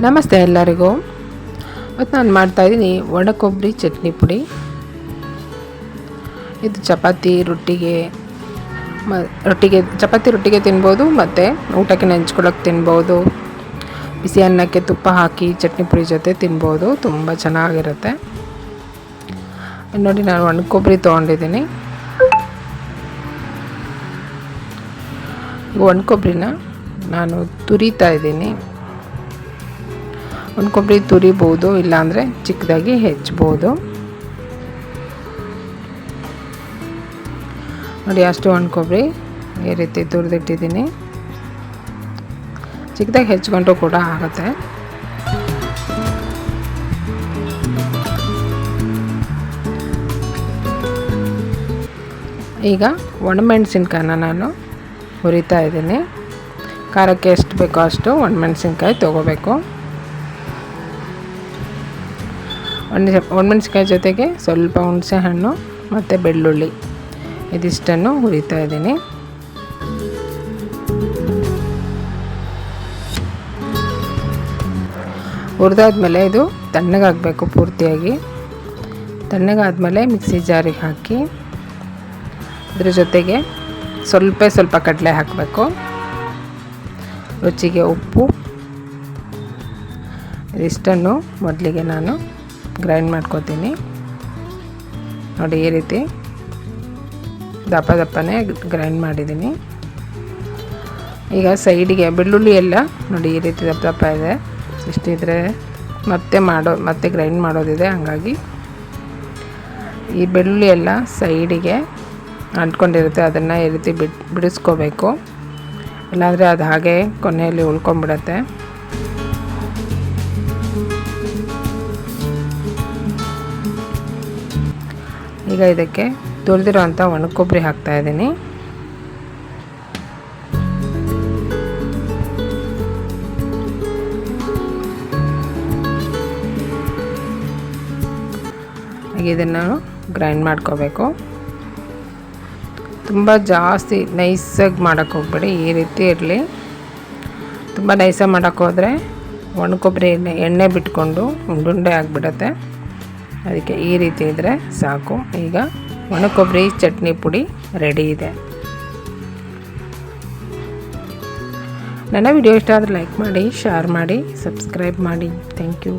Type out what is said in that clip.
ನಮಸ್ತೆ ಎಲ್ಲರಿಗೂ. ಮತ್ತು ನಾನು ಮಾಡ್ತಾಯಿದ್ದೀನಿ ಒಣ ಕೊಬ್ಬರಿ ಚಟ್ನಿ ಪುಡಿ. ಇದು ಚಪಾತಿ, ರೊಟ್ಟಿಗೆ, ಮ, ರೊಟ್ಟಿಗೆ, ಚಪಾತಿ, ರೊಟ್ಟಿಗೆ ತಿನ್ಬೋದು, ಮತ್ತು ಊಟಕ್ಕೆ ನೆಂಚ್ಕೊಳ್ಳೋಕೆ ತಿನ್ಬೋದು. ಬಿಸಿ ಅನ್ನಕ್ಕೆ ತುಪ್ಪ ಹಾಕಿ ಚಟ್ನಿ ಪುಡಿ ಜೊತೆ ತಿನ್ಬೋದು, ತುಂಬ ಚೆನ್ನಾಗಿರುತ್ತೆ. ನೋಡಿ, ನಾನು ಒಣ ಕೊಬ್ಬರಿ ತೊಗೊಂಡಿದ್ದೀನಿ. ಒಣ ಕೊಬ್ಬರಿನ ನಾನು ತುರಿತಾ ಇದ್ದೀನಿ. ಒಣ ಕೊಬ್ಬರಿ ತುರಿಬೋದು, ಇಲ್ಲಾಂದರೆ ಚಿಕ್ಕದಾಗಿ ಹೆಚ್ಚಬೋದು ನೋಡಿ, ಅಷ್ಟು ಒಣ ಕೊಬ್ಬರಿ ಈ ರೀತಿ ತುರಿದಿಟ್ಟಿದ್ದೀನಿ. ಚಿಕ್ಕದಾಗಿ ಹೆಚ್ಕೊಂಡ್ರೂ ಕೂಡ ಆಗುತ್ತೆ. ಈಗ ಒಣಮೆಣಸಿನ್ಕಾಯನ್ನ ನಾನು ಹುರಿತಾ ಇದ್ದೀನಿ. ಖಾರಕ್ಕೆ ಎಷ್ಟು ಬೇಕೋ ಅಷ್ಟು ಒಣಮೆಣ್ಸಿನ್ಕಾಯಿ ತೊಗೋಬೇಕು. ಒಣ ಒಣಮೆಣ್ಸಿನ್ಕಾಯಿ ಜೊತೆಗೆ ಸ್ವಲ್ಪ ಹುಣಸೆ ಹಣ್ಣು ಮತ್ತು ಬೆಳ್ಳುಳ್ಳಿ. ಇದಿಷ್ಟನ್ನು ಹುರಿತಾ ಇದ್ದೀನಿ. ಹುರಿದಾದ್ಮೇಲೆ ಇದು ತಣ್ಣಗಾಗಬೇಕು ಪೂರ್ತಿಯಾಗಿ. ತಣ್ಣಗಾದ್ಮೇಲೆ ಮಿಕ್ಸಿ ಜಾರಿಗೆ ಹಾಕಿ ಅದ್ರ ಜೊತೆಗೆ ಸ್ವಲ್ಪ ಸ್ವಲ್ಪ ಕಡಲೆ ಹಾಕಬೇಕು. ರುಚಿಗೆ ಉಪ್ಪು. ಇದಿಷ್ಟನ್ನು ಮೊದಲಿಗೆ ನಾನು ಗ್ರೈಂಡ್ ಮಾಡ್ಕೋತೀನಿ. ನೋಡಿ, ಈ ರೀತಿ ದಪ್ಪ ದಪ್ಪನೇ ಗ್ರೈಂಡ್ ಮಾಡಿದ್ದೀನಿ. ಈಗ ಸೈಡಿಗೆ ಬೆಳ್ಳುಳ್ಳಿ ಎಲ್ಲ, ನೋಡಿ, ಈ ರೀತಿ ದಪ್ಪ ದಪ್ಪ ಇದೆ. ಇಷ್ಟಿದ್ರೆ ಮತ್ತೆ ಮಾಡೋ, ಮತ್ತೆ ಗ್ರೈಂಡ್ ಮಾಡೋದಿದೆ, ಹಾಗಾಗಿ. ಈ ಬೆಳ್ಳುಳ್ಳಿ ಎಲ್ಲ ಸೈಡಿಗೆ ಅಂಟ್ಕೊಂಡಿರುತ್ತೆ, ಅದನ್ನು ಈ ರೀತಿ ಬಿಡ್, ಬಿಡಿಸ್ಕೋಬೇಕು. ಇಲ್ಲಾಂದರೆ ಅದು ಹಾಗೆ ಕೊನೆಯಲ್ಲಿ ಉಳ್ಕೊಂಬಿಡತ್ತೆ ಈಗ ಇದಕ್ಕೆ ತುಳಿದಿರುವಂಥ ಒಣ ಕೊಬ್ಬರಿ ಹಾಕ್ತಾಯಿದ್ದೀನಿ ಈಗ ಇದನ್ನು ಗ್ರೈಂಡ್ ಮಾಡ್ಕೋಬೇಕು. ತುಂಬ ಜಾಸ್ತಿ ನೈಸಾಗಿ ಮಾಡೋಕ್ಕೆ ಹೋಗ್ಬೇಡಿ, ಈ ರೀತಿ ಇರಲಿ. ತುಂಬ ನೈಸಾಗಿ ಮಾಡೋಕ್ಕೋದ್ರೆ ಹೋದರೆ ಒಣ ಕೊಬ್ಬರಿ ಎಣ್ಣೆ ಎಣ್ಣೆ ಬಿಟ್ಕೊಂಡು ಉಂಡುಂಡೆ ಆಗಿಬಿಡತ್ತೆ. ಅದಕ್ಕೆ ಈ ರೀತಿ ಇದ್ದರೆ ಸಾಕು. ಈಗ ಒಣ ಕೊಬ್ಬರಿ, ಚಟ್ನಿ ಪುಡಿ ರೆಡಿ ಇದೆ. ನನ್ನ ವಿಡಿಯೋ ಇಷ್ಟ ಆದರೆ ಲೈಕ್ ಮಾಡಿ ಶೇರ್ ಮಾಡಿ ಸಬ್ಸ್ಕ್ರೈಬ್ ಮಾಡಿ. Thank you